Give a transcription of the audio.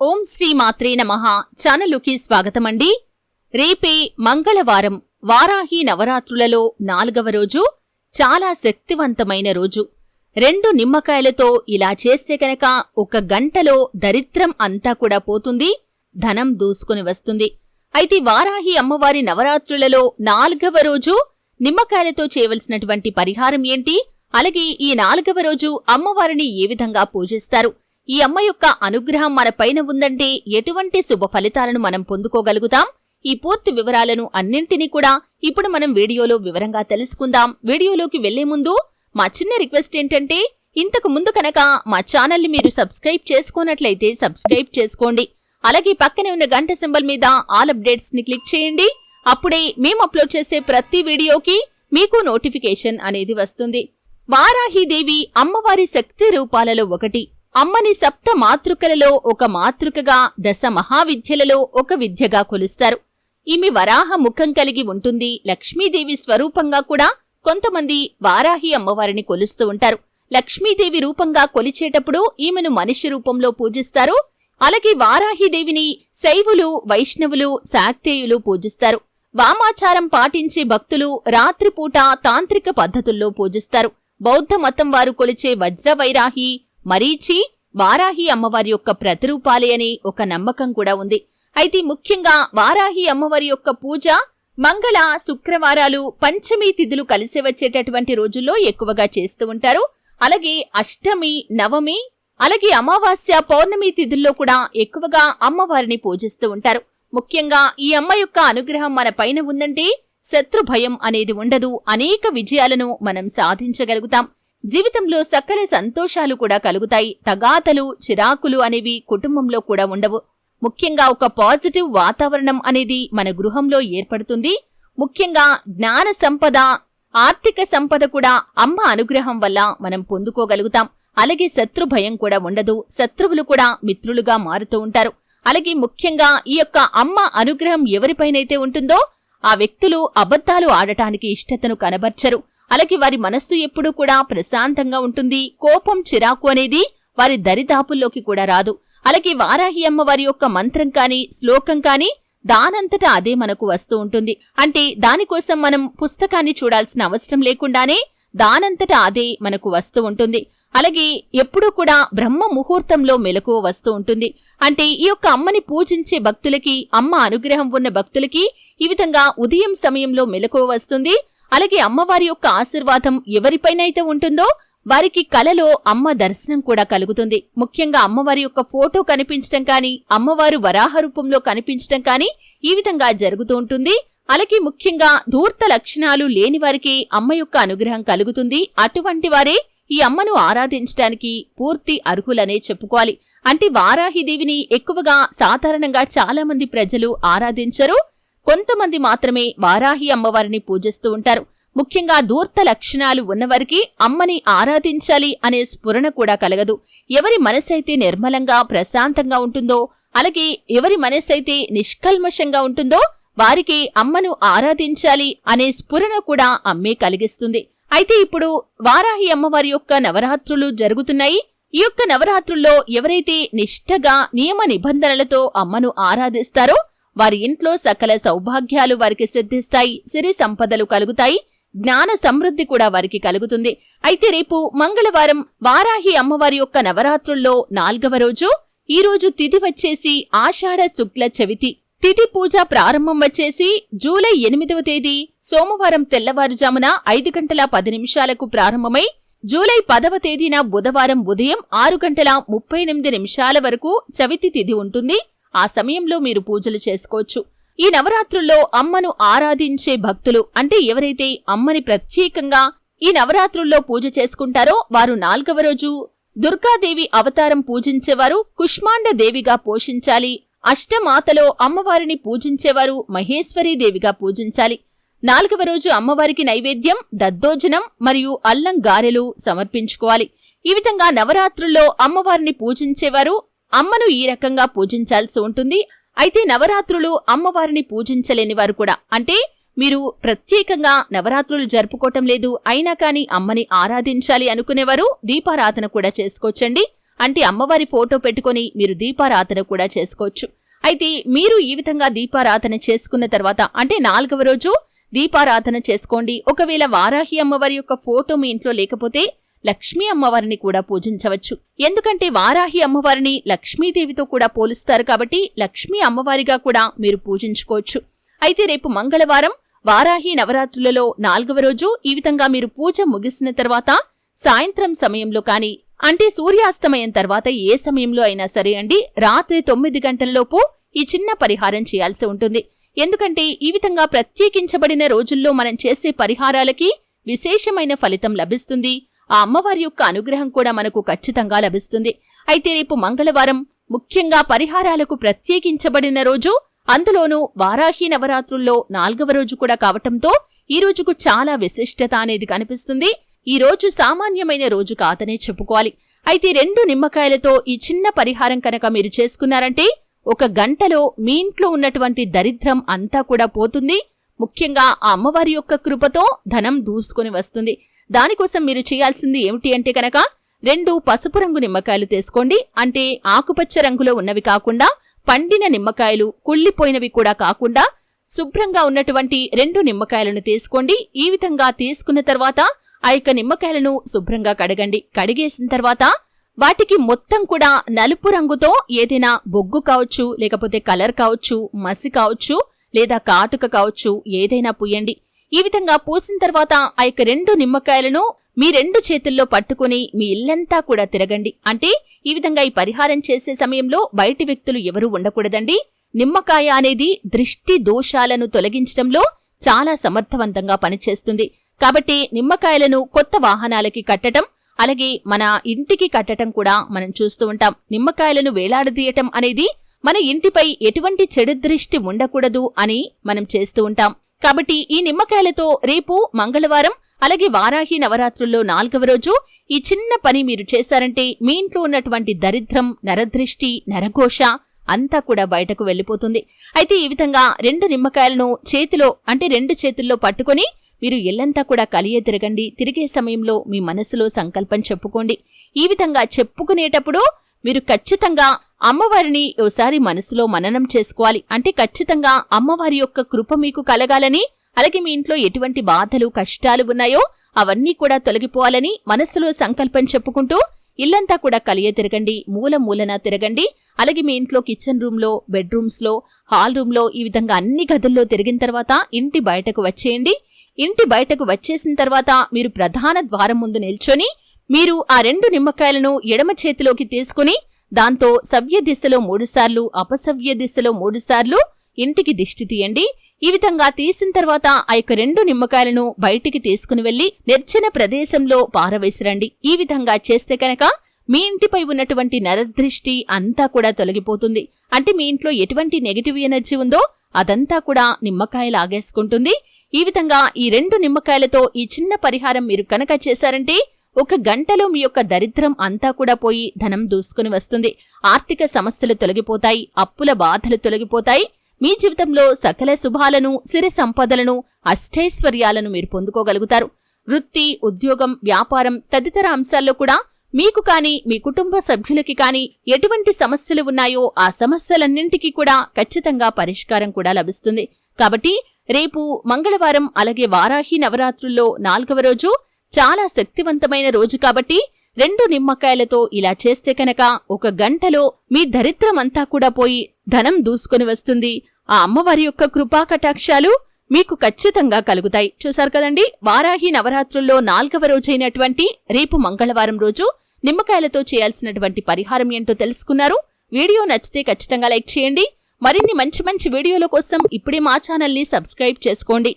ఓం శ్రీ మాత్రే నమః. ఛానలుకి స్వాగతమండి. రేపే మంగళవారం వారాహి నవరాత్రులలో నాలుగవ రోజు చాలా శక్తివంతమైన రోజు. రెండు నిమ్మకాయలతో ఇలా చేస్తే కనుక ఒక గంటలో దరిద్రం అంతా కూడా పోతుంది ధనం దూసుకుని వస్తుంది. అయితే వారాహి అమ్మవారి నవరాత్రులలో నాలుగవ రోజు నిమ్మకాయలతో చేయవలసినటువంటి పరిహారం ఏంటి? అలాగే ఈ నాలుగవ రోజు అమ్మవారిని ఏ విధంగా పూజిస్తారు? ఈ అమ్మ యొక్క అనుగ్రహం మన పైన ఉందంటే ఎటువంటి శుభ ఫలితాలను మనం పొందుకోగలుగుతాం? ఈ పూర్తి వివరాలను అన్నింటినీ కూడా ఇప్పుడు మనం వీడియోలో వివరంగా తెలుసుకుందాం. వీడియోలోకి వెళ్ళే ముందు మా చిన్న రిక్వెస్ట్ ఏంటంటే ఇంతకు ముందు కనుక మా ఛానల్ని మీరు సబ్స్క్రైబ్ చేసుకున్నట్లయితే సబ్స్క్రైబ్ చేసుకోండి. అలాగే పక్కనే ఉన్న గంట సింబల్ మీద ఆల్ అప్డేట్స్ని క్లిక్ చేయండి. అప్పుడే మేము అప్లోడ్ చేసే ప్రతి వీడియోకి మీకు నోటిఫికేషన్ అనేది వస్తుంది. వారాహిదేవి అమ్మవారి శక్తి రూపాలలో ఒకటి. అమ్మని సప్త మాతృకలలో ఒక మాతృకగా దశ మహావిద్యలలో ఒక విద్యగా కొలుస్తారు. ఈమె వరాహ ముఖం కలిగి ఉంటుంది. లక్ష్మీదేవి స్వరూపంగా కూడా కొంతమంది వారాహి అమ్మవారిని కొలుస్తూ ఉంటారు. లక్ష్మీదేవి రూపంగా కొలిచేటప్పుడు ఈమెను మనిషి రూపంలో పూజిస్తారు. అలాగే వారాహిదేవిని శైవులు వైష్ణవులు శాక్తేయులు పూజిస్తారు. వామాచారం పాటించే భక్తులు రాత్రిపూట తాంత్రిక పద్ధతుల్లో పూజిస్తారు. బౌద్ధ మతం వారు కొలిచే వజ్రవైరాహి మరీచి వారాహి అమ్మవారి యొక్క ప్రతిరూపాలే అని ఒక నమ్మకం కూడా ఉంది. అయితే ముఖ్యంగా వారాహి అమ్మవారి యొక్క పూజ మంగళ శుక్రవారాలు పంచమి తిథులు కలిసి వచ్చేటటువంటి రోజుల్లో ఎక్కువగా చేస్తూ ఉంటారు. అలాగే అష్టమి నవమి అలాగే అమావాస్య పౌర్ణమి తిథుల్లో కూడా ఎక్కువగా అమ్మవారిని పూజిస్తూ ఉంటారు. ముఖ్యంగా ఈ అమ్మ యొక్క అనుగ్రహం మన పైన ఉందంటే శత్రు భయం అనేది ఉండదు. అనేక విజయాలను మనం సాధించగలుగుతాం. జీవితంలో సకల సంతోషాలు కూడా కలుగుతాయి. తగాతలు చిరాకులు అనేవి కుటుంబంలో కూడా ఉండవు. ముఖ్యంగా ఒక పాజిటివ్ వాతావరణం అనేది మన గృహంలో ఏర్పడుతుంది. ముఖ్యంగా జ్ఞాన సంపద ఆర్థిక సంపద కూడా అమ్మ అనుగ్రహం వల్ల మనం పొందుకోగలుగుతాం. అలాగే శత్రు భయం కూడా ఉండదు. శత్రువులు కూడా మిత్రులుగా మారుతూ ఉంటారు. అలాగే ముఖ్యంగా ఈ యొక్క అమ్మ అనుగ్రహం ఎవరిపైనైతే ఉంటుందో ఆ వ్యక్తులు అబద్ధాలు ఆడటానికి ఇష్టతను కనబర్చరు. అలాగే వారి మనస్సు ఎప్పుడూ కూడా ప్రశాంతంగా ఉంటుంది. కోపం చిరాకు అనేది వారి దరిదాపుల్లోకి కూడా రాదు. అలాగే వారాహి అమ్మ వారి యొక్క మంత్రం కాని శ్లోకం కాని దానంతటా అదే మనకు వస్తూ ఉంటుంది. అంటే దానికోసం మనం పుస్తకాన్ని చూడాల్సిన అవసరం లేకుండానే దానంతటా అదే మనకు వస్తూ ఉంటుంది. అలాగే ఎప్పుడూ కూడా బ్రహ్మ ముహూర్తంలో మెలకువ వస్తూ ఉంటుంది. అంటే ఈ యొక్క అమ్మని పూజించే భక్తులకి అమ్మ అనుగ్రహం ఉన్న భక్తులకి ఈ విధంగా ఉదయం సమయంలో మెలకువ వస్తుంది. అలాగే అమ్మవారి యొక్క ఆశీర్వాదం ఎవరిపైనైతే ఉంటుందో వారికి కలలో అమ్మ దర్శనం కూడా కలుగుతుంది. ముఖ్యంగా అమ్మవారి యొక్క ఫోటో కనిపించటం కానీ అమ్మవారు వరాహ రూపంలో కనిపించటం కానీ ఈ విధంగా జరుగుతూ ఉంటుంది. అలాగే ముఖ్యంగా ధూర్త లక్షణాలు లేని వారికి అమ్మ యొక్క అనుగ్రహం కలుగుతుంది. అటువంటి వారే ఈ అమ్మను ఆరాధించడానికి పూర్తి అర్హులనే చెప్పుకోవాలి. అంటే వారాహిదేవిని ఎక్కువగా సాధారణంగా చాలా మంది ప్రజలు ఆరాధించరు. కొంతమంది మాత్రమే వారాహి అమ్మవారిని పూజిస్తూ ఉంటారు. ముఖ్యంగా దూర్త లక్షణాలు ఉన్నవారికి అమ్మని ఆరాధించాలి అనే స్ఫురణ కూడా కలగదు. ఎవరి మనసైతే నిర్మలంగా ప్రశాంతంగా ఉంటుందో అలాగే ఎవరి మనసైతే నిష్కల్మషంగా ఉంటుందో వారికి అమ్మను ఆరాధించాలి అనే స్ఫురణ కూడా అమ్మే కలిగిస్తుంది. అయితే ఇప్పుడు వారాహి అమ్మవారి యొక్క నవరాత్రులు జరుగుతున్నాయి. ఈ యొక్క నవరాత్రుల్లో ఎవరైతే నిష్ఠగా నియమ నిబంధనలతో అమ్మను ఆరాధిస్తారో వారి ఇంట్లో సకల సౌభాగ్యాలు వారికి సిద్ధిస్తాయి సిరి సంపదలు కలుగుతాయి జ్ఞాన సమృద్ధి కూడా వారికి కలుగుతుంది. అయితే రేపు మంగళవారం వారాహి అమ్మవారి యొక్క నవరాత్రుల్లో నాల్గవ రోజు ఈ రోజు తిథి వచ్చేసి ఆషాఢ శుక్ల చవితి. తిథి పూజ ప్రారంభం వచ్చేసి జూలై ఎనిమిదవ తేదీ సోమవారం తెల్లవారుజామున ఐదు గంటల పది నిమిషాలకు ప్రారంభమై జూలై పదవ తేదీన బుధవారం ఉదయం ఆరు గంటల ముప్పై ఎనిమిది నిమిషాల వరకు చవితి తిథి ఉంటుంది. ఆ సమయంలో మీరు పూజలు చేసుకోవచ్చు. ఈ నవరాత్రుల్లో అమ్మను ఆరాధించే భక్తులు అంటే ఎవరైతే అమ్మని ప్రత్యేకంగా ఈ నవరాత్రుల్లో పూజ చేసుకుంటారో వారు నాల్గవ రోజు దుర్గాదేవి అవతారం పూజించేవారు కుష్మాండ దేవిగా పోషించాలి. అష్టమాతలో అమ్మవారిని పూజించేవారు మహేశ్వరీదేవిగా పూజించాలి. నాలుగవ రోజు అమ్మవారికి నైవేద్యం దద్దోజనం మరియు అల్లం గారెలు సమర్పించుకోవాలి. ఈ విధంగా నవరాత్రుల్లో అమ్మవారిని పూజించేవారు అమ్మను ఈ రకంగా పూజించాల్సి ఉంటుంది. అయితే నవరాత్రులు అమ్మవారిని పూజించలేని వారు కూడా. అంటే మీరు ప్రత్యేకంగా నవరాత్రులు జరుపుకోవటం లేదు అయినా కానీ అమ్మని ఆరాధించాలి అనుకునేవారు దీపారాధన కూడా చేసుకోవచ్చండి. అంటే అమ్మవారి ఫోటో పెట్టుకొని మీరు దీపారాధన కూడా చేసుకోవచ్చు. అయితే మీరు ఈ విధంగా దీపారాధన చేసుకున్న తర్వాత అంటే నాలుగవ రోజు దీపారాధన చేసుకోండి. ఒకవేళ వారాహి అమ్మవారి యొక్క ఫోటో మీ ఇంట్లో లేకపోతే లక్ష్మీ అమ్మవారిని కూడా పూజించవచ్చు. ఎందుకంటే వారాహి అమ్మవారిని లక్ష్మీదేవితో కూడా పోలుస్తారు కాబట్టి లక్ష్మీ అమ్మవారిగా కూడా మీరు పూజించుకోవచ్చు. అయితే రేపు మంగళవారం వారాహి నవరాత్రులలో నాలుగవ రోజు ఈ విధంగా మీరు పూజ ముగిసిన తర్వాత సాయంత్రం సమయంలో కానీ అంటే సూర్యాస్తమయం తర్వాత ఏ సమయంలో అయినా సరే అండి రాత్రి తొమ్మిది గంటల్లోపు ఈ చిన్న పరిహారం చేయాల్సి ఉంటుంది. ఎందుకంటే ఈ విధంగా ప్రత్యేకించబడిన రోజుల్లో మనం చేసే పరిహారాలకి విశేషమైన ఫలితం లభిస్తుంది. ఆ అమ్మవారి యొక్క అనుగ్రహం కూడా మనకు ఖచ్చితంగా లభిస్తుంది. అయితే రేపు మంగళవారం ముఖ్యంగా పరిహారాలకు ప్రత్యేకించబడిన రోజు అందులోనూ వారాహి నవరాత్రుల్లో నాల్గవ రోజు కూడా కావటంతో ఈ రోజుకు చాలా విశిష్టత అనేది కనిపిస్తుంది. ఈ రోజు సామాన్యమైన రోజు కాదనే చెప్పుకోవాలి. అయితే రెండు నిమ్మకాయలతో ఈ చిన్న పరిహారం కనుక మీరు చేసుకున్నారంటే ఒక గంటలో మీ ఇంట్లో ఉన్నటువంటి దరిద్రం అంతా కూడా పోతుంది. ముఖ్యంగా ఆ అమ్మవారి యొక్క కృపతో ధనం దూసుకొని వస్తుంది. దానికోసం మీరు చేయాల్సింది ఏమిటి అంటే కనుక రెండు పసుపు రంగు నిమ్మకాయలు తీసుకోండి. అంటే ఆకుపచ్చ రంగులో ఉన్నవి కాకుండా పండిన నిమ్మకాయలు కుళ్ళిపోయినవి కూడా కాకుండా శుభ్రంగా ఉన్నటువంటి రెండు నిమ్మకాయలను తీసుకోండి. ఈ విధంగా తీసుకున్న తర్వాత ఆ యొక్క నిమ్మకాయలను శుభ్రంగా కడగండి. కడిగేసిన తర్వాత వాటికి మొత్తం కూడా నలుపు రంగుతో ఏదైనా బొగ్గు కావచ్చు లేకపోతే కలర్ కావచ్చు మసి కావచ్చు లేదా కాటుక కావచ్చు ఏదైనా పూయండి. ఈ విధంగా పూసిన తర్వాత ఆ యొక్క రెండు నిమ్మకాయలను మీ రెండు చేతుల్లో పట్టుకుని మీ ఇల్లంతా కూడా తిరగండి. అంటే ఈ విధంగా ఈ పరిహారం చేసే సమయంలో బయటి వ్యక్తులు ఎవరూ ఉండకూడదండి. నిమ్మకాయ అనేది దృష్టి దోషాలను తొలగించడంలో చాలా సమర్థవంతంగా పనిచేస్తుంది. కాబట్టి నిమ్మకాయలను కొత్త వాహనాలకి కట్టటం అలాగే మన ఇంటికి కట్టటం కూడా మనం చూస్తూ ఉంటాం. నిమ్మకాయలను వేలాడదీయటం అనేది మన ఇంటిపై ఎటువంటి చెడు దృష్టి ఉండకూడదు అని మనం చేస్తూ ఉంటాం. కాబట్టి ఈ నిమ్మకాయలతో రేపు మంగళవారం అలాగే వారాహి నవరాత్రుల్లో నాలుగవ రోజు ఈ చిన్న పని మీరు చేశారంటే మీ ఇంట్లో ఉన్నటువంటి దరిద్రం నరదృష్టి నరఘోష అంతా కూడా బయటకు వెళ్ళిపోతుంది. అయితే ఈ విధంగా రెండు నిమ్మకాయలను చేతిలో అంటే రెండు చేతుల్లో పట్టుకొని మీరు ఇల్లంతా కూడా కలియ తిరగండి. తిరిగే సమయంలో మీ మనసులో సంకల్పం చెప్పుకోండి. ఈ విధంగా చెప్పుకునేటప్పుడు మీరు ఖచ్చితంగా అమ్మవారిని ఓసారి మనసులో మననం చేసుకోవాలి. అంటే ఖచ్చితంగా అమ్మవారి యొక్క కృప మీకు కలగాలని అలాగే మీ ఇంట్లో ఎటువంటి బాధలు కష్టాలు ఉన్నాయో అవన్నీ కూడా తొలగిపోవాలని మనస్సులో సంకల్పం చెప్పుకుంటూ ఇల్లంతా కూడా కలియ తిరగండి మూల మూలన తిరగండి. అలాగే మీ ఇంట్లో కిచెన్ రూమ్లో బెడ్రూమ్స్లో హాల్ రూమ్లో ఈ విధంగా అన్ని గదుల్లో తిరిగిన తర్వాత ఇంటి బయటకు వచ్చేయండి. ఇంటి బయటకు వచ్చేసిన తర్వాత మీరు ప్రధాన ద్వారం ముందు నిల్చొని మీరు ఆ రెండు నిమ్మకాయలను ఎడమ చేతిలోకి తీసుకుని దాంతో సవ్య దిశలో మూడుసార్లు అపసవ్య దిశలో మూడుసార్లు ఇంటికి దిష్టి తీయండి. ఈ విధంగా తీసిన తర్వాత ఆ యొక్క రెండు నిమ్మకాయలను బయటికి తీసుకుని వెళ్ళి నిర్జన ప్రదేశంలో పారవేసిరండి. ఈ విధంగా చేస్తే కనుక మీ ఇంటిపై ఉన్నటువంటి నరదృష్టి అంతా కూడా తొలగిపోతుంది. అంటే మీ ఇంట్లో ఎటువంటి నెగిటివ్ ఎనర్జీ ఉందో అదంతా కూడా నిమ్మకాయ లాగేసుకుంటుంది. ఈ విధంగా ఈ రెండు నిమ్మకాయలతో ఈ చిన్న పరిహారం మీరు కనుక చేశారంటే ఒక గంటలో మీ యొక్క దరిద్రం అంతా కూడా పోయి ధనం దూసుకుని వస్తుంది. ఆర్థిక సమస్యలు తొలగిపోతాయి అప్పుల బాధలు తొలగిపోతాయి. మీ జీవితంలో సకల శుభాలను సిరి సంపదలను అష్టైశ్వర్యాలను మీరు పొందుకోగలుగుతారు. వృత్తి ఉద్యోగం వ్యాపారం తదితర అంశాల్లో కూడా మీకు కానీ మీ కుటుంబ సభ్యులకి కానీ ఎటువంటి సమస్యలు ఉన్నాయో ఆ సమస్యలన్నింటికీ కూడా ఖచ్చితంగా పరిష్కారం కూడా లభిస్తుంది. కాబట్టి రేపు మంగళవారం అలాగే వారాహి నవరాత్రుల్లో నాల్గవ రోజు చాలా శక్తివంతమైన రోజు కాబట్టి రెండు నిమ్మకాయలతో ఇలా చేస్తే కనుక ఒక గంటలో మీ దరిద్రమంతా కూడా పోయి ధనం దూసుకొని వస్తుంది. ఆ అమ్మవారి యొక్క కృపా కటాక్షాలు మీకు ఖచ్చితంగా కలుగుతాయి. చూశారు కదండి? వారాహి నవరాత్రుల్లో నాల్గవ రోజైనటువంటి రేపు మంగళవారం రోజు నిమ్మకాయలతో చేయాల్సినటువంటి పరిహారం ఏంటో తెలుసుకున్నారు. వీడియో నచ్చితే ఖచ్చితంగా లైక్ చేయండి. మరిన్ని మంచి మంచి వీడియోల కోసం ఇప్పుడే మా ఛానల్ని సబ్స్క్రైబ్ చేసుకోండి.